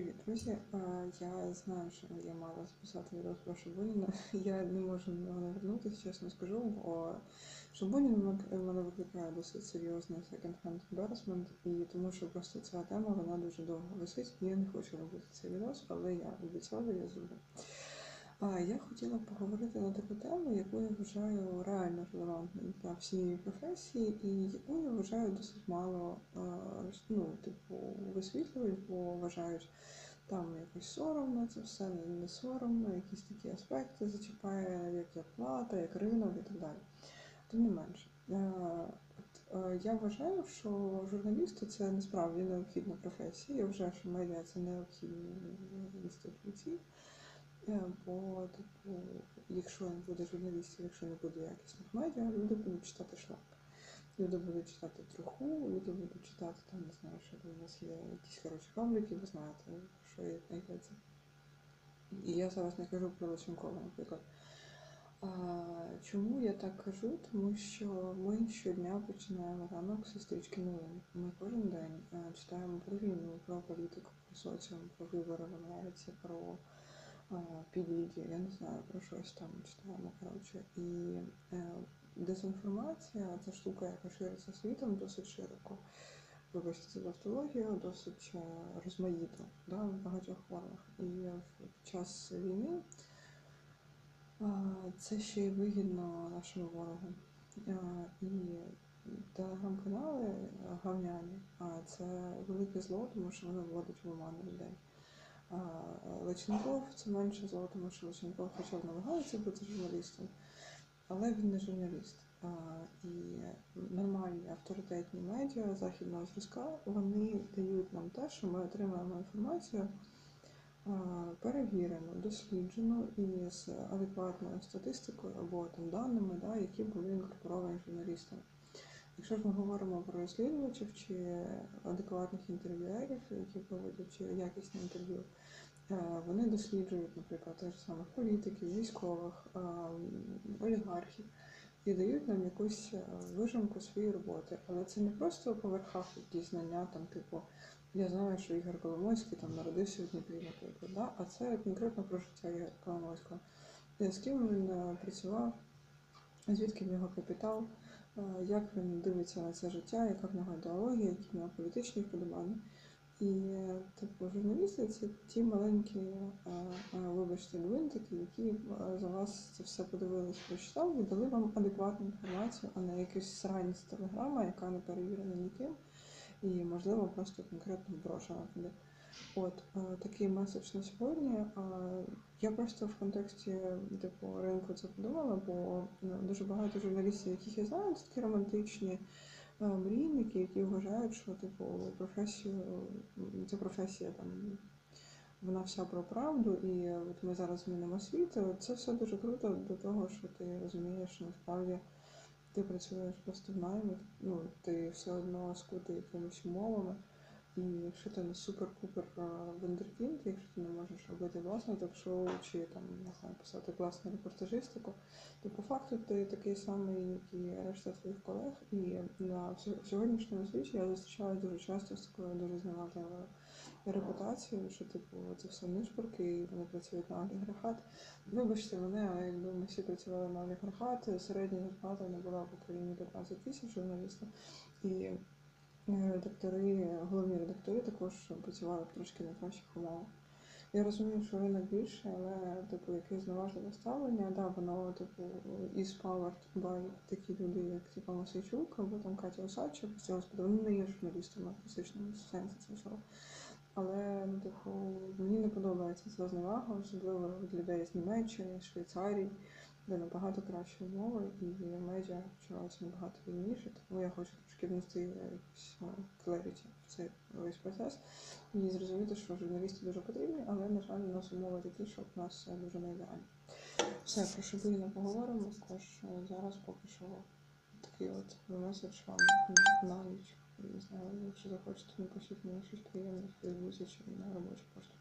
Привіт, друзі. Я знаю, що я мала записати відео про Шабуніна. Я не можу на нього навернутися, чесно скажу, бо Шабунін мене викликає досить серйозний секонд-хенд embarrassment, і тому що просто ця тема вона дуже довго висить, я не хочу робити цей відео, але я обіцяла, я зроблю. А я хотіла поговорити на таку тему, яку я вважаю реально релевантною для всієї професії, і яку я вважаю досить мало е, ну, типу, висвітлюють, бо вважають там якось соромно це все, не соромно, якісь такі аспекти зачіпає, як як плата, як ринок і так далі. Тим не менше, е, е, я вважаю, що журналісти це насправді необхідна професія. Я вважаю, що медіа це необхідні інституції. Е, Бо, типу, якщо не буде журналістів, якщо не буде якісних медіа, люди будуть читати шлак. Люди будуть читати труху, люди будуть читати, там, не знаю, що у нас є якісь коротше пабліки, ви знаєте, що є йдеться. І я зараз не кажу про Лосенкова, наприклад. А, чому я так кажу? Тому що ми щодня починаємо ранок зі стрічки новин. Ми кожен день е, читаємо про війну, про політику, про соціум, про вибори в Америці, про підвіді, я не знаю, про щось там читаємо. коротше. І е, дезінформація це штука, яка шириться світом досить широко. Вибачте за тавтологію, досить е, розмаїто да, в багатьох формах. І в час війни е, це ще й вигідно нашому ворогу. Е, І телеграм-канали гавняні, а це велике зло, тому що воно вводить в оману людей. А, це менше зло, тому що Личенков хоча б намагається бути журналістом, але він не журналіст. І нормальні авторитетні медіа західного зразка вони дають нам те, що ми отримаємо інформацію перевірену, досліджену і з адекватною статистикою або там даними, да, які були інкорпоровані журналістами. Якщо ж ми говоримо про розслідувачів чи адекватних інтерв'юерів, які проводять якісне інтерв'ю, е, вони досліджують, наприклад, тих самих політиків, військових, е, олігархів і дають нам якусь е, вижимку своєї роботи. Але це не просто по верхах якісь знання, там, типу, я знаю, що Ігор Коломойський там народився в Дніпрі, наприклад, да? а це конкретно про життя Ігоря Коломойського. З ким він працював, звідки в нього капітал. Е, як він дивиться на це життя, яка в нього ідеологія, які в нього політичні вподобання. І типу, журналісти це ті маленькі, е, е, вибачте, гвинтики, які за вас це все подивились, прочитали і дали вам адекватну інформацію, а не якусь срань з телеграма, яка не перевірена ніким, і, можливо, просто конкретно вброшена туди. От такий меседж на сьогодні. Я просто в контексті типу ринку це подумала, бо ну, дуже багато журналістів, яких я знаю, це такі романтичні мрійники, які вважають, що типу професію, ця професія там. Вона вся про правду, і от ми зараз змінимо світ. Це все дуже круто до того, що ти розумієш, що насправді ти працюєш просто в наймі, ну ти все одно скутий якимись умовами. І якщо ти не супер-пупер вендеркінд, якщо ти не можеш робити власне ток-шоу чи там не знаю, писати класну репортажистику, то по факту ти такий самий, як і решта твоїх колег. І на сьогоднішньому світі я зустрічаю дуже часто з такою дуже зневажливою репутацією, що типу це все нишпорки, і вони працюють на олігархат. Вибачте мене, але якби ми всі працювали на олігархат, середня зарплата не була в Україні 15 тисяч журналістів. Редактори, головні редактори також працювали трошки на кращих умовах. Я розумію, що ринок більше, але типу якесь зневажливе ставлення, да, воно типу is powered by такі люди, як типу Масейчук або там Катя Осадча, господи, вони не є журналістами в класичному сенсі цього слова. Але ну, типу, мені не подобається ця зневага, особливо від людей з Німеччини, Швейцарії де набагато кращі умови, і медіа почалася набагато вільніше, тому я хочу трошки внести якусь clarity в цей весь процес і зрозуміти, що журналісти дуже потрібні, але, на жаль, у нас умови такі, що в нас все дуже не ідеально. Все, про Шабуліна поговоримо, також зараз поки що такий от меседж вам на ніч. Не знаю, якщо захочете, напишіть мені щось приємне в Фейсбуці чи на робочу пошту.